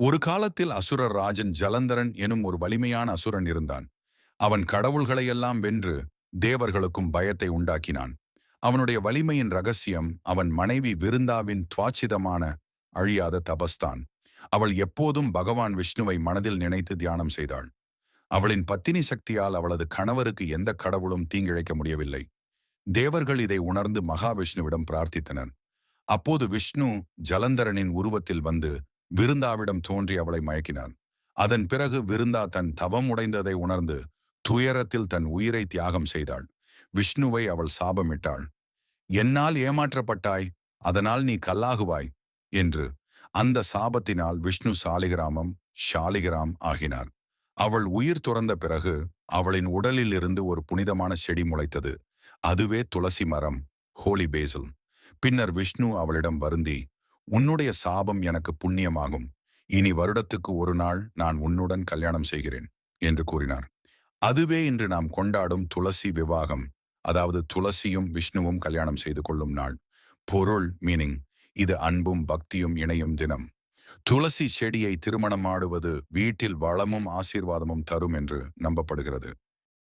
ஒரு காலத்தில் அசுரர் ராஜன் ஜலந்தரன் எனும் ஒரு வலிமையான அசுரன் இருந்தான். அவன் கடவுள்களையெல்லாம் வென்று தேவர்களுக்கும் பயத்தை உண்டாக்கினான். அவனுடைய வலிமையின் ரகசியம் அவன் மனைவி விருந்தாவின் துவாச்சிதமான அழியாத தபஸ்தான். அவள் எப்போதும் பகவான் விஷ்ணுவை மனதில் நினைத்து தியானம் செய்தாள். அவளின் பத்தினி சக்தியால் அவளது கணவருக்கு எந்த கடவுளும் தீங்கிழைக்க முடியவில்லை. தேவர்கள் இதை உணர்ந்து மகாவிஷ்ணுவிடம் பிரார்த்தித்தனர். அப்போது விஷ்ணு ஜலந்தரனின் உருவத்தில் வந்து விருந்தாவிடம் தோன்றி அவளை மயக்கினான். அதன் பிறகு விருந்தா தன் தவம் உடைந்ததை உணர்ந்து துயரத்தில் தன் உயிரை தியாகம் செய்தாள். விஷ்ணுவை அவள் சாபமிட்டாள். என்னால் ஏமாற்றப்பட்டாய் அதனால் நீ கல்லாகுவாய் என்று அந்த சாபத்தினால் விஷ்ணு சாலிகிராமம் ஷாலிகிராம் ஆகினார். அவள் உயிர் துறந்த பிறகு அவளின் உடலில் இருந்து ஒரு புனிதமான செடி முளைத்தது. அதுவே துளசி மரம் ஹோலி பேசல். பின்னர் விஷ்ணு அவளிடம் வருந்தி உன்னுடைய சாபம் எனக்கு புண்ணியமாகும். இனி வருடத்துக்கு ஒரு நாள் நான் உன்னுடன் கல்யாணம் செய்கிறேன் என்று கூறினார். அதுவே இன்று நாம் கொண்டாடும் துளசி விவாகம் அதாவது துளசியும் விஷ்ணுவும் கல்யாணம் செய்து கொள்ளும் நாள். பொருள் மீனிங் இது அன்பும் பக்தியும் இணையும் தினம். துளசி செடியை திருமணமாடுவது வீட்டில் வளமும் ஆசீர்வாதமும் தரும் என்று நம்பப்படுகிறது.